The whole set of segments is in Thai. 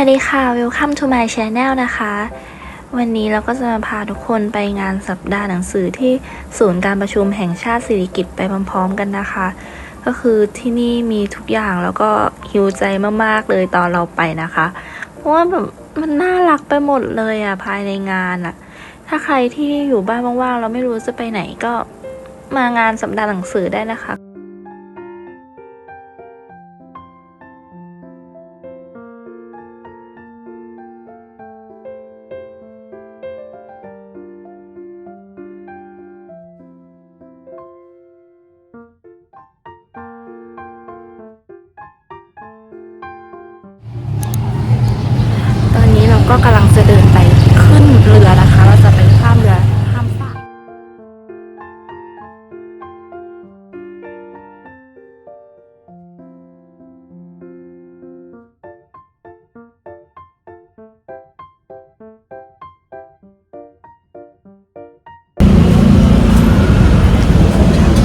วัสดีค่ะ Welcome to my channel นะคะ วันนี้เราก็จะมาพาทุกคนไปงานสัปดาห์หนังสือที่ศูนย์การประชุมแห่งชาติสิริกิติ์ไปพร้อมๆกันนะคะ ก็คือที่นี่มีทุกอย่างแล้วก็ฮิวใจมากๆเลยตอนเราไปนะคะ เพราะว่าแบบมันน่ารักไปหมดเลยอะภายในงานอะถ้าใครที่อยู่บ้านว่างๆเราไม่รู้จะไปไหนก็มางานสัปดาห์หนังสือได้นะคะ ก็กำลังจะเดินไปขึ้นเรือนะคะ เราจะไปข้ามเรือข้ามฟาก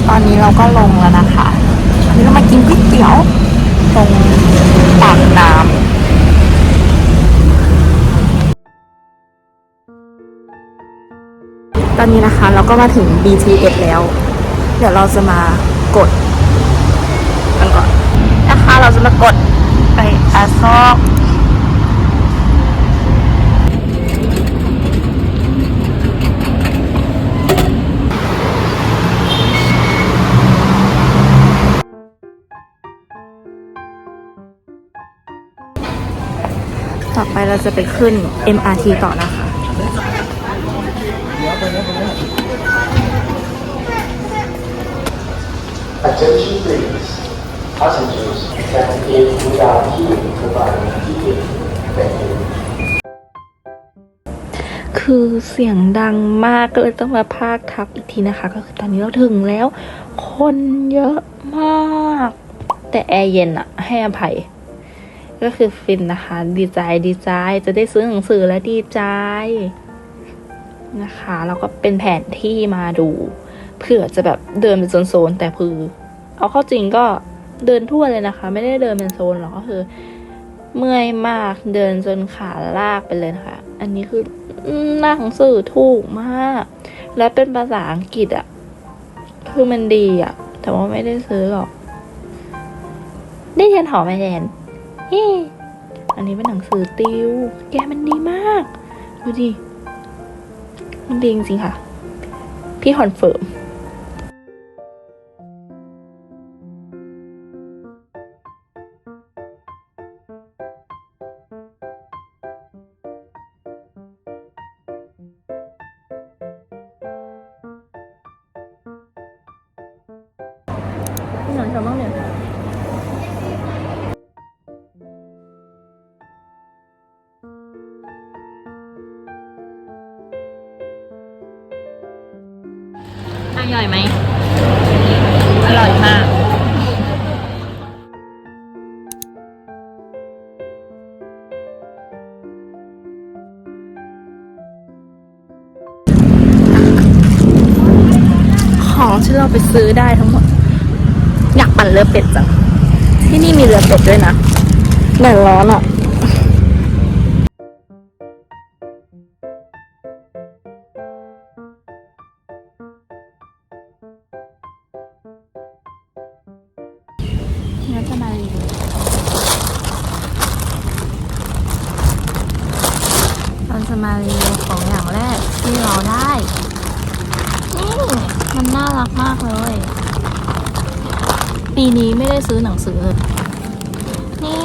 ตอนนี้เราก็ลงแล้วนะคะ ตอนนี้เรามากินก๋วยเตี๋ยวตรงปากน้ำ อนนี้นะคะ เราก็มาถึง BTS แล้ว เดี๋ยวเราจะมากดกันก่อนนะคะเราจะมากดไปอาซอกต่อไปเราจะไปขึ้น MRT ต่อนะคะ Attention please. Passengers can give without queuing provided ticket. Thank you. คือเสียงดังมากก็เลยต้องมาพากทับอีกทีนะคะ ก็คือตอนนี้เราถึงแล้ว คนเยอะมาก แต่แอร์เย็นอะให้อภัย ก็คือฟินนะคะ ดีใจดีใจจะได้ซื้อหนังสือและดีใจนะคะแล้วก็เป็นแผนที่มาดู เผื่อจะแบบเดินเป็นโซนๆแต่คือ เอาเข้าจริงก็เดินทั่วเลยนะคะ ไม่ได้เดินเป็นโซนหรอกก็คือ เมื่อยมากเดินจนขาลากไปเลยนะคะ อันนี้คือหนังสือถูกมาก และเป็นภาษาอังกฤษอะคือมันดีอะแต่ว่าไม่ได้ซื้อหรอก ได้เทียนหอมไหมแทนเฮ้อันนี้เป็นหนังสือติว แกมันดีมาก ดูดิ มันดีจริงๆค่ะ พี่คอนเฟิร์ม อร่อยไหม อร่อยมากของที่เราไปซื้อได้ทั้งหมด อยากปั่นเรือเป็ดจัง ที่นี่มีเรือเป็ดด้วยนะแดดร้อนอะ จะมารีวิวของอย่างแรกที่เราได้ นี่ มันน่ารักมากเลย ปีนี้ไม่ได้ซื้อหนังสือ นี่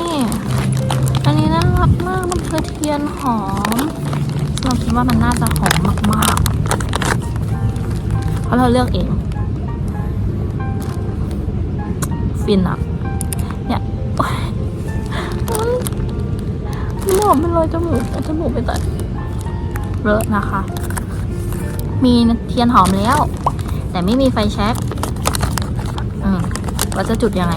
อันนี้น่ารักมาก มันคือเทียนหอม เราคิดว่ามันน่าจะหอมมากๆ เพราะเราเลือกเอง ฟินอะเนี่ยโอ๊ยมันหอมเป็นรอยจมูกจมูกไปตัด เลอะนะคะ มีเทียนหอมแล้ว แต่ไม่มีไฟแช็กอืมว่าจะจุดยังไง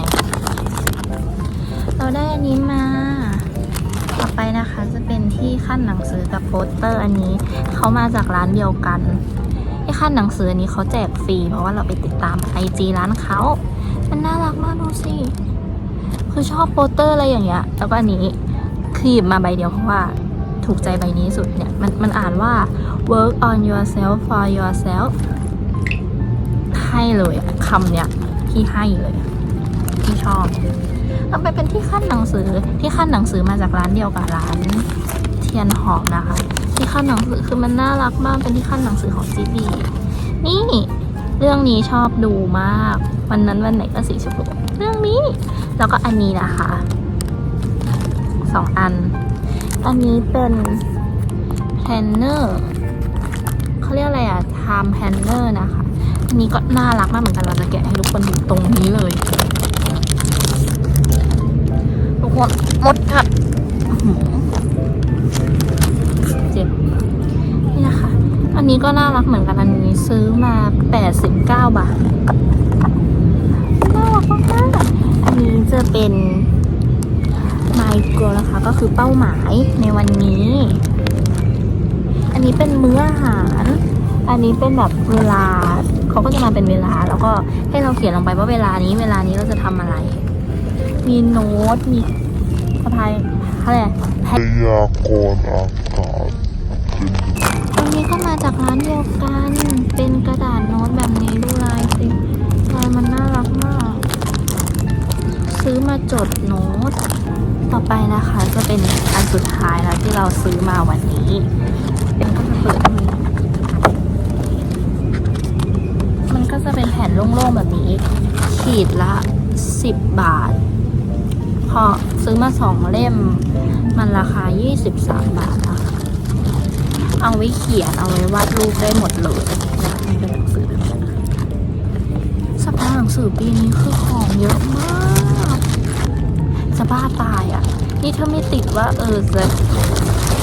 เราได้อันนี้มา ต่อไปนะคะจะเป็นที่ขั้นหนังสือกับโปสเตอร์อันนี้ เขามาจากร้านเดียวกันที่ขั้นหนังสืออันนี้เขาแจกฟรี เพราะว่าเราไปติดตามไอจีร้านเขามันน่ารักมากดูสิ คือชอบโปสเตอร์อะไรอย่างเงี้ย แล้วก็อันนี้คคือหยิบมาใบเดียวเพราะว่า ถูกใจใบนี้สุดเนี่ย มันมันอ่านว่า work on yourself for yourself ให้เลยคำเนี้ยที่ให้เลยที่ชอบเอาไปเป็นที่ขั้นหนังสือที่ขั้นหนังสือมาจากร้านเดียวกับร้านเทียนหอมนะคะ ที่ขั้นหนังสือคือมันน่ารักมากเป็นที่ขั้นหนังสือของจีบีนี่เรื่องนี้ชอบดูมาก วันนั้นวันไหนก็สีชมพูเรื่องนี้ แล้วก็อันนี้นะคะสองอัน อันนี้เป็น planner เขาเรียกอะไรอะ time planner นะคะอันนี้ก็น่ารักมากเหมือนกันเราจะแกะให้ทุกคนดูตรงนี้เลยทุกคนหมดกัดเจ็บนี่นะคะ อันนี้ก็น่ารักเหมือนกันอันนี้ซื้อมา 89 บาท น่ารักมากๆอันนี้จะเป็น my goal นะคะ ก็คือเป้าหมายในวันนี้ อันนี้เป็นมื้ออาหาร อันนี้เป็นแบบเวลาเขาก็จะมาเป็นเวลา แล้วก็ให้เราเขียนลงไปว่าเวลานี้เวลานี้เราจะทำอะไร มีโน้ต มีสะพายอะไรอะพยากรณ์อากาศอันนี้ก็มาจากร้านเดียวกัน เป็นกระดาษโน้ตแบบนี้ดูลายสิลายมันน่ารักมาก ซื้อมาจดโน้ต ต่อไปนะคะจะเป็นอันสุดท้ายแล้วที่เราซื้อมาวันนี้เป็นก็จะเปิดมันก็จะเป็นแผ่นโล่งๆแบบนี้ ขีดละ 10 บาท พอซื้อมาสองเล่ม มันราคา 23 บาทนะคะ เอาไว้เขียนเอาไว้วาดรูปได้หมดเลยนะเป็นหนังสือแบบนี้สภาพหนังสือปีนี้คือของเยอะมาก จะบ้าตายอะ นี่ถ้าไม่ติดว่า เออจะ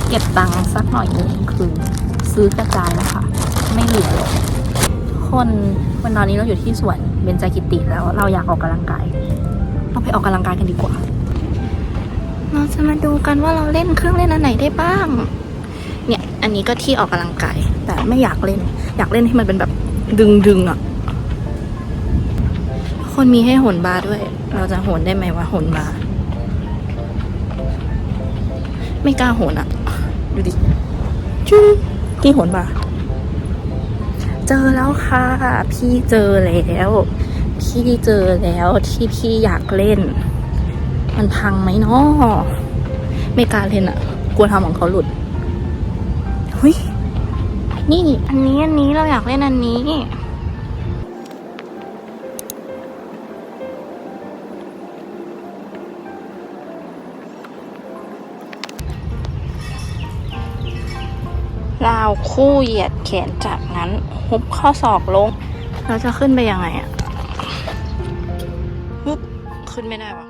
เก็บตังค์สักหน่อยหนึงคือซื้อกระจายแล้วค่ะ ไม่เหลือเลยคนวันตอนนี้เราอยู่ที่สวนเบญจกิติแล้ว เราอยากออกกำลังกาย เราไปออกกำลังกายกันดีกว่า เราจะมาดูกันว่าเราเล่นเครื่องเล่นอันไหนได้บ้าง เนี่ย อันนี้ก็ที่ออกกำลังกาย แต่ไม่อยากเล่น อยากเล่นที่มันเป็นแบบดึงดึงอะ่ะ คนมีให้โหนบาด้วย เราจะโหนได้ไหมว่าโหนบาร์ ไม่กล้าโหนอะ่ะ ดูดิจุ๊งที่โหนบาร์เจอแล้วค่ะ พี่เจอแล้ว พี่เจอแล้วที่พี่อยากเล่น มันพังไหมเนาะไม่กล้าเล่นอะ่ะ กลัวทำของเขาหลุดเฮ้ยนี่ อันนี้อันนี้เราอยากเล่นอันนี้ ราวคู่เหยียดแขนจากนั้นฮุบข้อศอกลง เราจะขึ้นไปยังไงอะฮึบขึ้นไม่ได้วะ